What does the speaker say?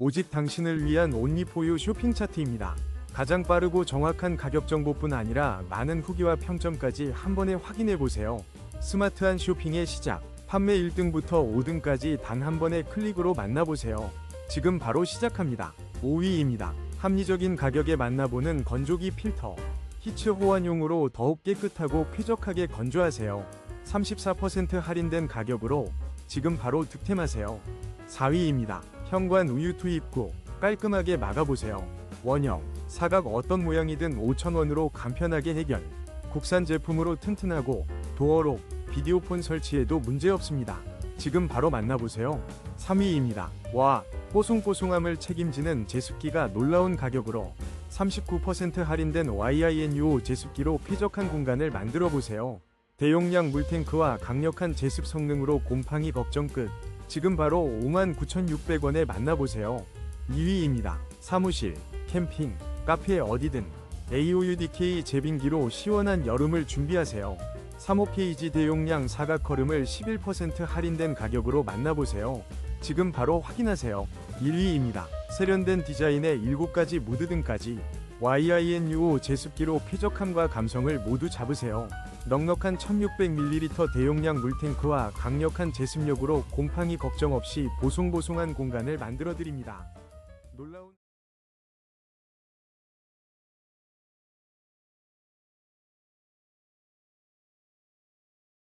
오직 당신을 위한 온리포유 쇼핑 차트입니다. 가장 빠르고 정확한 가격 정보뿐 아니라 많은 후기와 평점까지 한 번에 확인해 보세요. 스마트한 쇼핑의 시작. 판매 1등부터 5등까지 단 한 번의 클릭으로 만나보세요. 지금 바로 시작합니다. 5위입니다. 합리적인 가격에 만나보는 건조기 필터. 히츠 호환용으로 더욱 깨끗하고 쾌적하게 건조하세요. 34% 할인된 가격으로 지금 바로 득템하세요. 4위입니다. 현관 우유 투입구 깔끔하게 막아보세요. 원형, 사각 어떤 모양이든 5,000원으로 간편하게 해결. 국산 제품으로 튼튼하고 도어록, 비디오폰 설치에도 문제없습니다. 지금 바로 만나보세요. 3위입니다. 와, 뽀송뽀송함을 책임지는 제습기가 놀라운 가격으로 39% 할인된 YINU 제습기로 쾌적한 공간을 만들어 보세요. 대용량 물탱크와 강력한 제습 성능으로 곰팡이 걱정 끝. 지금 바로 59,600원에 만나보세요. 2위입니다. 사무실, 캠핑, 카페 어디든 AOUDK 제빙기로 시원한 여름을 준비하세요. 3호페이지 대용량 사각 걸음을 11% 할인된 가격으로 만나보세요. 지금 바로 확인하세요. 1위입니다. 세련된 디자인의 7가지 무드 등까지 YINUO 제습기로 쾌적함과 감성을 모두 잡으세요. 넉넉한 1600ml 대용량 물탱크와 강력한 제습력으로 곰팡이 걱정 없이 보송보송한 공간을 만들어 드립니다. 놀라운